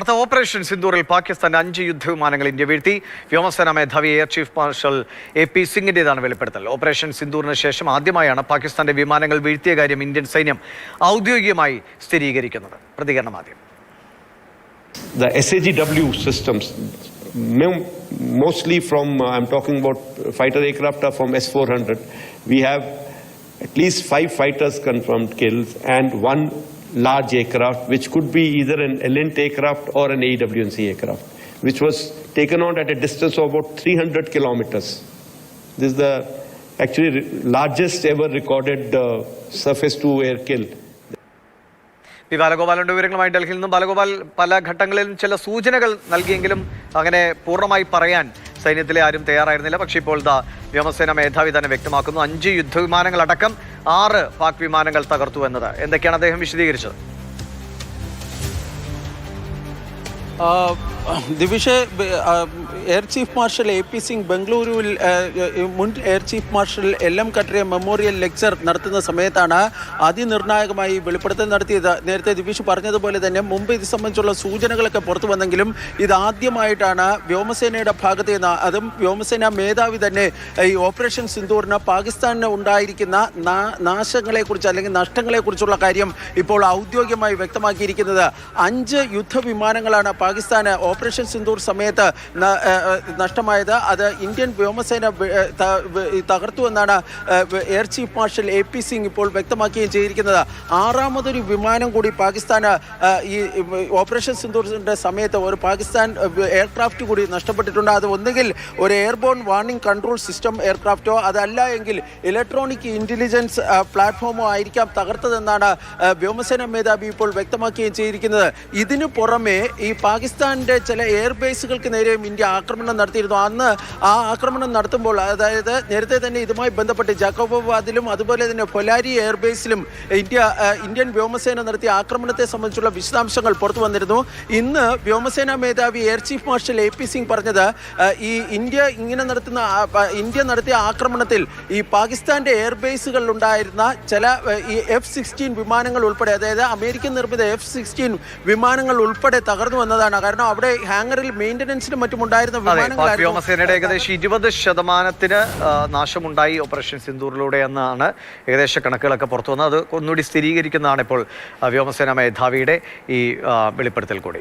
അടുത്ത ഓപ്പറേഷൻ സിന്ദൂറിൽ പാകിസ്ഥാന്റെ അഞ്ച് യുദ്ധവിമാനങ്ങൾ ഇന്ത്യ വീഴ്ത്തി. വ്യോമസേന മേധാവി air chief marshal A P സിംഗിന്റേതാണ് വെളിപ്പെടുത്തൽ. ഓപ്പറേഷൻ സിന്ദൂറിന് ശേഷം ആദ്യമായാണ് പാകിസ്ഥാന്റെ വിമാനങ്ങൾ വീഴ്ത്തിയ കാര്യം ഇന്ത്യൻ സൈന്യം ഔദ്യോഗികമായി സ്ഥിരീകരിക്കുന്നത്. പ്രതികരണം ആദ്യം. The SAGW systems, mo- mostly from, uh, I'm talking about fighter aircraft are from S-400. We have at least five fighters confirmed and one large aircraft, which could be either an Elint aircraft or an AWNC aircraft, which was taken out at a distance of about 300 kilometers. This is the actually largest ever recorded uh, surface-to-air kill. P ബാലഗോപാലിന്റെ വിവരങ്ങളുമായി ഡൽഹിയിൽ നിന്നും ബാലഗോപാൽ പല ഘട്ടങ്ങളിലും ചില സൂചനകൾ നൽകിയെങ്കിലും അങ്ങനെ പൂർണമായി പറയാൻ സൈന്യത്തിലെ ആരും തയ്യാറായിരുന്നില്ല പക്ഷേ ഇപ്പോൾ ദാ വ്യോമസേന മേധാവി തന്നെ വ്യക്തമാക്കുന്നു അഞ്ച് യുദ്ധവിമാനങ്ങളടക്കം ആറ് പാക് വിമാനങ്ങൾ തകർത്തു എന്നത്. എന്തൊക്കെയാണ് അദ്ദേഹം വിശദീകരിച്ചത്? ദിവിഷെ air chief marshal A P Singh ബംഗളൂരുവിൽ മുൻ air chief marshal L M Katre memorial lecture നടത്തുന്ന സമയത്താണ് അതിനിർണായകമായി വെളിപ്പെടുത്തൽ നടത്തിയത്. നേരത്തെ ദിവിഷ് പറഞ്ഞതുപോലെ തന്നെ മുമ്പ് ഇത് സംബന്ധിച്ചുള്ള സൂചനകളൊക്കെ പുറത്തു വന്നെങ്കിലും ഇതാദ്യമായിട്ടാണ് വ്യോമസേനയുടെ ഭാഗത്ത് നിന്ന് അതും വ്യോമസേന മേധാവി തന്നെ ഈ ഓപ്പറേഷൻ സിന്ദൂറിന് പാകിസ്ഥാനിന് ഉണ്ടായിരിക്കുന്ന നാശങ്ങളെക്കുറിച്ച് അല്ലെങ്കിൽ നഷ്ടങ്ങളെക്കുറിച്ചുള്ള കാര്യം ഇപ്പോൾ ഔദ്യോഗികമായി വ്യക്തമാക്കിയിരിക്കുന്നത്. അഞ്ച് യുദ്ധവിമാനങ്ങളാണ് പാകിസ്ഥാന് ഓപ്പറേഷൻ സിന്ദൂർ സമയത്ത് നഷ്ടമായത്. അത് ഇന്ത്യൻ വ്യോമസേന തകർത്തു എന്നാണ് air chief marshal A P Singh ഇപ്പോൾ വ്യക്തമാക്കുകയും ചെയ്തിരിക്കുന്നത്. ആറാമതൊരു വിമാനം കൂടി പാകിസ്ഥാന് ഈ ഓപ്പറേഷൻ സിന്ധൂറിന്റെ സമയത്ത് ഒരു പാകിസ്ഥാൻ എയർക്രാഫ്റ്റ് കൂടി നഷ്ടപ്പെട്ടിട്ടുണ്ട്. അത് ഒന്നുകിൽ ഒരു എയർബോൺ വാർണിംഗ് കൺട്രോൾ സിസ്റ്റം എയർക്രാഫ്റ്റോ അതല്ല എങ്കിൽ ഇലക്ട്രോണിക് ഇന്റലിജൻസ് പ്ലാറ്റ്ഫോമോ ആയിരിക്കാം തകർത്തതെന്നാണ് വ്യോമസേന മേധാവി ഇപ്പോൾ വ്യക്തമാക്കുകയും ചെയ്തിരിക്കുന്നത്. ഇതിനു പുറമെ ഈ പാകിസ്ഥാന്റെ ചില എയർബേസുകൾക്ക് നേരെയും ഇന്ത്യ ആക്രമണം നടത്തിയിരുന്നു. അന്ന് ആ ആക്രമണം നടത്തുമ്പോൾ അതായത് നേരത്തെ തന്നെ ഇതുമായി ബന്ധപ്പെട്ട് ജക്കോബാദിലും അതുപോലെ തന്നെ ഫൊലാരി എയർബേസിലും ഇന്ത്യ ഇന്ത്യൻ വ്യോമസേന നടത്തിയ ആക്രമണത്തെ സംബന്ധിച്ചുള്ള വിശദാംശങ്ങൾ പുറത്തു വന്നിരുന്നു. ഇന്ന് വ്യോമസേന മേധാവി air chief marshal A P Singh പറഞ്ഞത് ഈ ഇന്ത്യ ഇങ്ങനെ നടത്തുന്ന ഇന്ത്യ നടത്തിയ ആക്രമണത്തിൽ ഈ പാകിസ്ഥാന്റെ എയർബേസുകളിൽ ഉണ്ടായിരുന്ന ചില ഈ എഫ് സിക്സ്റ്റീൻ വിമാനങ്ങൾ ഉൾപ്പെടെ അതായത് അമേരിക്കൻ നിർമ്മിത എഫ് സിക്സ്റ്റീൻ വിമാനങ്ങൾ ഉൾപ്പെടെ തകർന്നു വന്നതാണ് കാരണം അവിടെ ഹാങ്ങറിൽ മെയിന്റനൻസിനും മറ്റും ഉണ്ടായിരുന്ന വ്യോമസേനയുടെ ഏകദേശം ഇരുപത് ശതമാനത്തിന് നാശമുണ്ടായി ഓപ്പറേഷൻ സിന്ദൂറിലൂടെ എന്നാണ് ഏകദേശ കണക്കുകളൊക്കെ പുറത്തു വന്നത് അത് ഒന്നുകൂടി സ്ഥിരീകരിക്കുന്നതാണ് ഇപ്പോൾ വ്യോമസേന മേധാവിയുടെ ഈ വെളിപ്പെടുത്തൽ കൂടി.